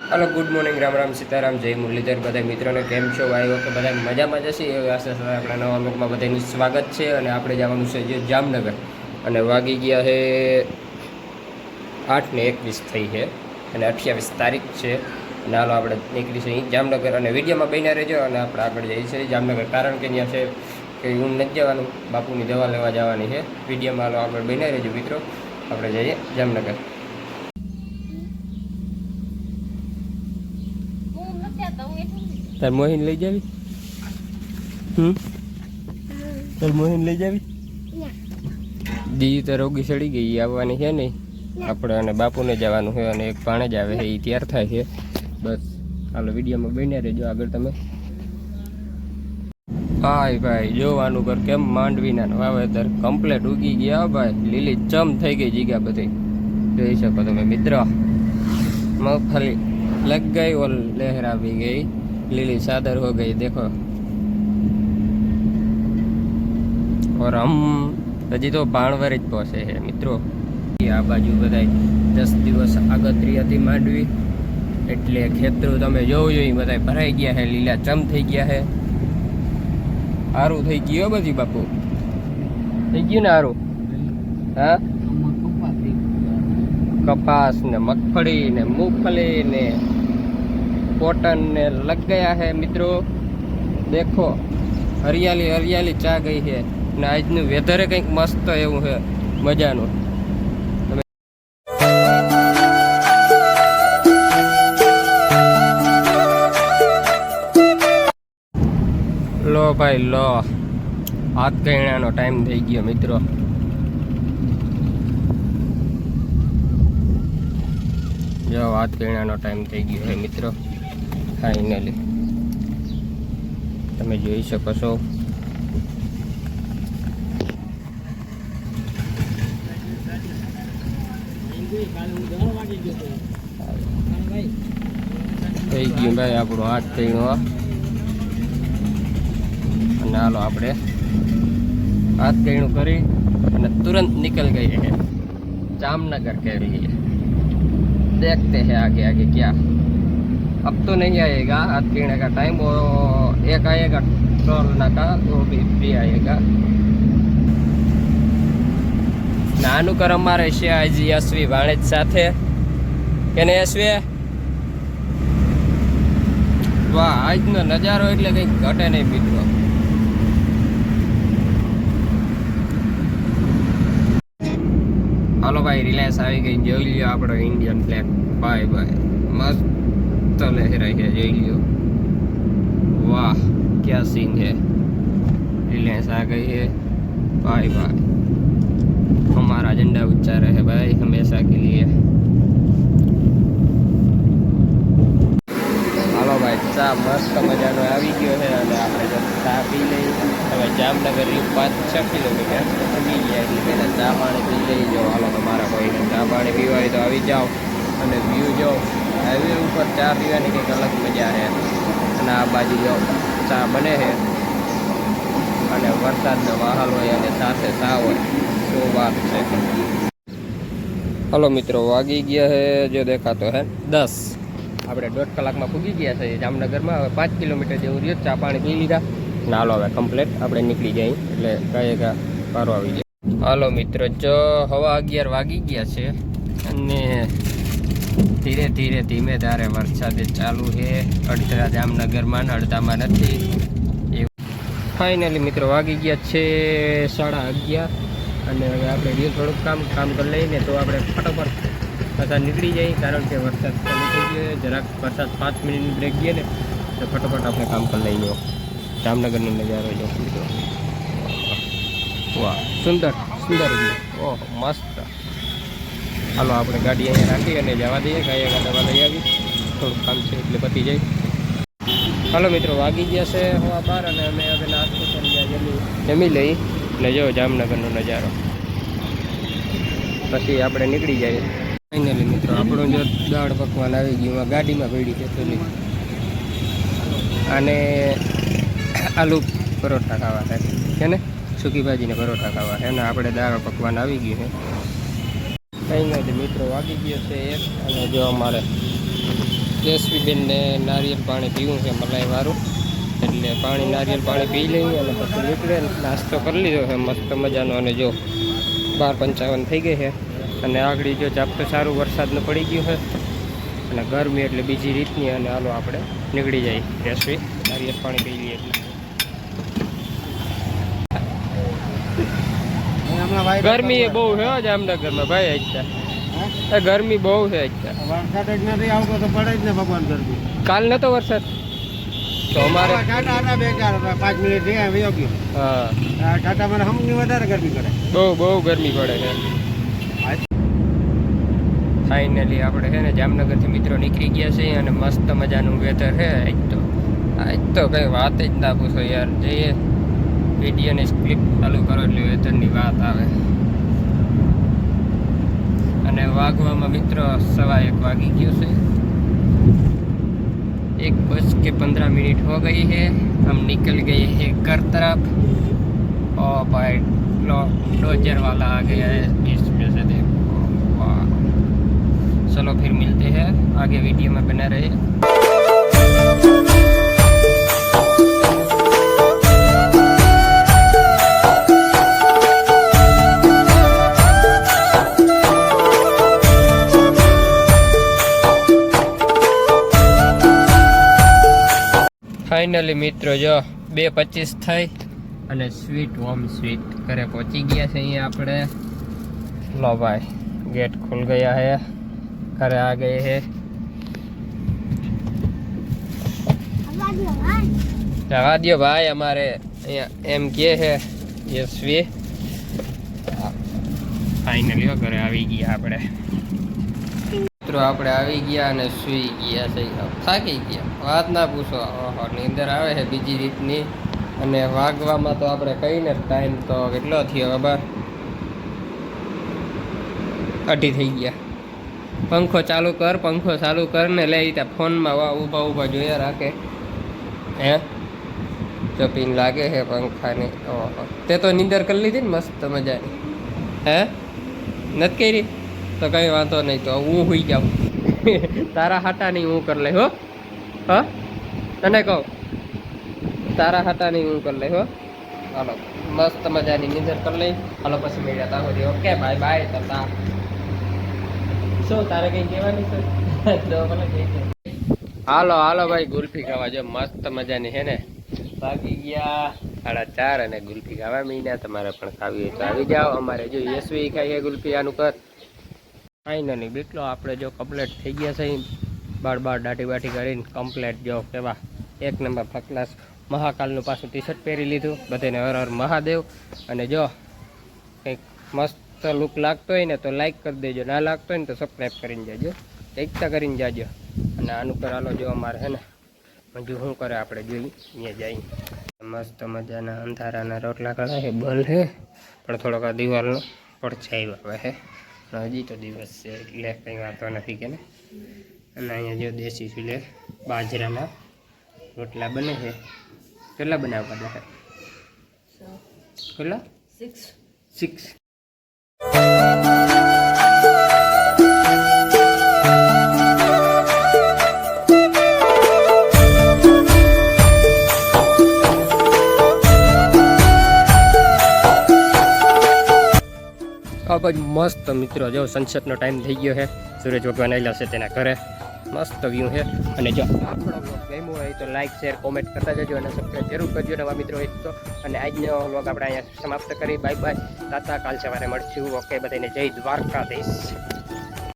Hello good morning Ram Ram Sitaram જય મુરલીધર બધા મિત્રોને કેમ છો? આવ્યો કે બધા મજામાં જશે એવી આશા સાથે આપણા નવા લોકમાં બધાનું સ્વાગત છે અને આપણે જવાનું છે જે જામનગર. અને વાગી ગયા છે આઠ ને એકવીસ થઈ છે અને અઠ્યાવીસ તારીખ છે. અને હાલો આપણે નીકળીશું અહીં જામનગર. અને વિડીયોમાં બન્યા રહેજો અને આપણે આગળ જઈએ છીએ જામનગર. કારણ કે ત્યાં છે કે હું નથી જવાનું, બાપુની દવા લેવા જવાની છે. વિડીયોમાં હાલો આગળ બન્યા રહેજો મિત્રો. આપણે જઈએ જામનગર હું નથી આવતા હું એટલું જ. તાર મોહિન લઈ જાવી? હમ? તાર મોહિન લઈ જાવી? દીદી તો રોગી સડી ગઈ આવવાની છે નહીં આપણે અને બાપુને જવાનું છે અને એક ભાણે જ આવે છે એ તૈયાર થાય છે. બસ, હાલો વિડીયોમાં બન્યા રહેજો આગળ તમે. ભાઈ ભાઈ, જોવાનું કર કેમ માંડવીના વાવેતર કમ્પ્લેટ ઉગી ગયા ભાઈ. લીલી ચમ થઈ ગઈ જીગા બધી. જોઈ શકો તમે મિત્ર. મગફળી લગ ગઈ ઓર લહેરાવી ગઈ. લીલી ચાદર હો ગઈ દેખો. ઓર હમ હજી તો ભાણવર જ પહોંચે છે મિત્રો. આ બાજુ બધાય દસ દિવસ આગતરી હતી માંડવી એટલે ખેતરું તમે જોવું જોઈએ બધા ભરાઈ ગયા છે લીલા ચમ થઈ ગયા છે સારું થઈ ગયું બધી બાપુ. થઈ ગયું ને સારું હા? કપાસ ને મગફળી ને મૂંગફળી ને કોટન ને લગ ગયા છે મિત્રો. દેખો, હરિયાળી હરિયાળી ચા ગઈ છે ને આજનું વેધરે કંઈક મસ્ત એવું છે મજાનું. લો ભાઈ, લો. હાથ કહીણાનો ટાઈમ થઈ ગયો મિત્રો. જાઓ હાથ પીણાનો ટાઈમ થઈ ગયો છે, મિત્ર. ફાઇનલી તમે જોઈ શકો છો. થઈ ગયું ભાઈ આપણું હાથ પીણો અને હાલો આપણે હાથ પીણું કરી અને તુરંત નીકળ ગઈ છે. જામનગર કહેવી देखते हैं आगे आगे क्या अब तो नहीं आएगा हाथ पीने का टाइम वो एक आएगा टोल नाका वो भी भी आएगा નાનું કર અમારે છે આજે યશવી ભાણેજ સાથે કે ને યશવી વાહ આજનો નજારો એટલે કંઈક ઘટે નહીં મિત્રો હાલો ભાઈ રિલાયન્સ આવી ગઈ જોઈ લ્યો આપણો ઇન્ડિયન ફ્લેગ ભાઈ ભાઈ મસ્ત લહેરાઈ છે જોઈ લ્યો વાહ ક્યાં સીન है रिलायंस आ गई है भाई भाई हमारा झंडा ऊंचा रहे भाई हमेशा के लिए ચા મસ્ત મજાનો આવી ગયો છે અને આપણે ચા પી લઈએ. હવે જામનગર પાંચ છ કિલોમીટર. પી ગયા એટલે પહેલાં ચા પાણી પી લઈ જાઓ. હાલો તમારા ભાઈને ચા પાણી પીવા હોય તો આવી જાઓ. અને વ્યૂ જો હાઈવે ઉપર ચા પીવાની કંઈક અલગ મજા છે અને આ બાજુ જો ચા બને છે. અને વરસાદનો માહોલ હોય અને સાથે ચા હોય શું વાત છે. હલો મિત્રો, વાગી ગયા છે. જો દેખાતો હે. દસ. આપણે દોઢ કલાકમાં પૂગી ગયા છે. જામનગરમાં હવે પાંચ કિલોમીટર જેવું રહ્યું. ચા પાણી પી લીધા. ના હાલો હવે કમ્પ્લેટ આપણે નીકળી જાય એટલે કઈ કા પારો આવી જાય હાલો મિત્રો, જો હવા અગિયાર વાગી ગયા છે અને ધીરે ધીરે ધીમે ધારે વરસાદ ચાલુ છે. અડધા જામનગરમાં ને અડધામાં નથી. ફાઇનલી મિત્રો, વાગી ગયા છે સાડા અગિયાર. અને હવે આપણે રહ્યું થોડુંક કામ કામ કરી લઈએ ને તો આપણે ફટાફટ પાછા નીકળી જાય, કારણ કે વરસાદ ચાલુ થઈ ગયો જરાક વરસાદ પાંચ મિનિટની બ્રેક ગઈ ને, તો ફટોફટ આપણે કામ પર લઈ જાઓ. જામનગરનો નજારો જો મિત્રો. વાહ, સુંદર સુંદર. ઓહ, મસ્ત. હાલો, આપણે ગાડી અહીંયા રાખી અને જવા દઈએ, ગાય દવા લઈ આવી. થોડુંક કામ છે એટલે પતી જાય. હાલો, મિત્રો, વાગી ગયા છે હવા બાર અને અમે હવે નાસ્તો કરી જમી જમી લઈ. ને જો, જામનગરનો નજારો. પછી આપણે નીકળી જઈએ. ફાઇનલી મિત્રો, આપણું જો દાળ પકવાન આવી ગયું ગાડીમાં પડી છે અને આલુ પરોઠા ખાવા થાય છે ને? સૂકી ભાજીને પરોઠા ખાવા છે. અને આપણે દાળ પકવાન આવી ગયું છે. કંઈ મિત્રો વાગી ગયો છે એક. અને જો અમારે યશવીબેનને નારિયેળ પાણી પીવું છે મલાઈ વાળું એટલે પાણી, નારિયેળ પાણી પી લઈએ અને પછી નીકળે. નાસ્તો કરી લીધો છે. મસ્ત મજાનો. અને જો બાર પંચાવન થઈ ગઈ છે. અને આગળ જો ચાપતો સારું વરસાદનું પડી ગયું છે. અને ગરમી એટલે બીજી રીતની અને હાલો આપણે નીકળી જાય રેસવી નારિયેલ પાણી પી લઈએ. એટલે ગરમી બહુ છે જામનગરમાં ભાઈ આજતા ગરમી બહુ છે અત્યારે વરસાદ જ નથી આવતો તો પડે જ ને ભગવાન ગરમી. કાલ નતો વરસાદ? તો અમારે પાંચ મિનિટ હા. ટાટા મને હમની વધારે ગરમી પડે. બહુ બહુ ગરમી પડે છે. ફાઇનલી આપણે છે ને જામનગરથી મિત્રો નીકળી ગયા છે અને મસ્ત મજાનું વેધર છે આજ તો આજ તો કંઈ વાત જ ના પૂછો યાર જઈએ વિડીયોની ક્લિપ ચાલુ કરો એટલે વેધરની વાત આવે અને વાગવામાં મિત્રો સવા એક વાગી ગયો છે एक बज के पंद्रह मिनट हो गई है हम निकल गए हैं घर तरफ और भाई डोजर वाला आ गया है इसमें से देखो वाह चलो फिर मिलते हैं आगे वीडियो में बने रहे ફાઇનલી મિત્રો જો બે પચીસ થઈ અને સ્વીટ હોમ સ્વીટ ઘરે પહોંચી ગયા છે અહીંયા આપણે લો ભાઈ गेट खुल गया है ઘરે આ ગઈ હે. જવા દો ભાઈ અમારે અહીંયા એમ કે છે યશવી. ફાઇનલી ઘરે આવી ગયા આપણે. મિત્રો, આપણે આવી ગયા અને સૂઈ ગયા થઈ થાકી ગયા. વાત ના પૂછો. ઓહો, નીંદર આવે છે બીજી રીતની. અને વાગવામાં તો આપણે કહીને ટાઈમ તો કેટલો થયો ખબર? અઢી થઈ ગયા. પંખો ચાલુ કર, પંખો ચાલુ કર ને લઈ ત્યાં ફોનમાં વા ઊભા ઊભા જોયા રાખે. હે? ચોપીને લાગે હે પંખાની. ઓહો. તે તો નીંદર કરી લીધી ને મસ્ત મજાની. હે? નથી કરી? તો કંઈ વાંધો નહીં, તો હું હોઈ જાઉં. તારા હાટા નહીં હું કરી લઈ, હો. હ? તને કહું. તારા હાટા નહીં હું કરી લઈ, હો. હાલો. મસ્ત મજાની નીંદર કરી લઈ. હાલો, પછી મળ્યા તા ઓકે બાય બાય તતા શું તારે કઈ કહેવાની છે? તો મને કહી હાલો હાલો ભાઈ ગુલ્ફી ખાવા જો મસ્ત મજાની છે ને? બાકી ગયા. સાડા ચાર અને ગુલ્ફી ખાવા મહિના તમારે પણ ખાવી હોય તો આવી જાઓ. અમારે જો યશવી ખાઈએ ગુલ્ફી આનું કર ફાઇનલી બીટલો આપણે જો કમ્પ્લેટ થઈ ગયા છે. બાર બાર દાટી બાટી કરીને કમ્પ્લેટ જો કેવા? એક નંબર ફકલાસ ક્લાસ મહાકાલનું પાછું ટી શર્ટ પહેરી લીધું. બધાને હર હર મહાદેવ. અને જો કંઈક મસ્ત લુક લાગતો હોય ને તો લાઈક કરી દેજો. ના લાગતો હોય ને તો સબસ્ક્રાઈબ કરીને જાજો. એકતા કરીને જાજો. અને આનું પર હાલો જો અમારે છે ને હજુ શું કરે આપણે જોઈ અહીંયા જઈ મસ્ત મજાના અંધારાના રોટલા કળા છે. બલ છે. પણ થોડોક આ દિવાલનો પડછાઈ આવે છે. હજી તો દિવસ છે એટલે કંઈ વાંધો નથી કે ને. અને અહીંયા જો દેશી ચૂલે બાજરાના રોટલા બને છે. કેટલા બનાવવા પડે કેટલા? સિક્સ સિક્સ આ જ મસ્ત મિત્રો, જો સનસેટનો ટાઈમ થઈ ગયો છે. સૂરજ ભગવાન આવેલા છે તેના ઘરે. મસ્ત વ્યૂ છે. અને જો આપણો બ્લોગ હોય તો લાઈક શેર કોમેન્ટ કરતા જજો અને સબસ્ક્રાઈબ જરૂર કરજો નવા મિત્રો હોય તો. અને આજનો બ્લોગ આપણે અહીંયા સમાપ્ત કરી બાય બાય તાતા કાલ સવારે મળશું. ઓકે બધાને જય દ્વારકાધીશ.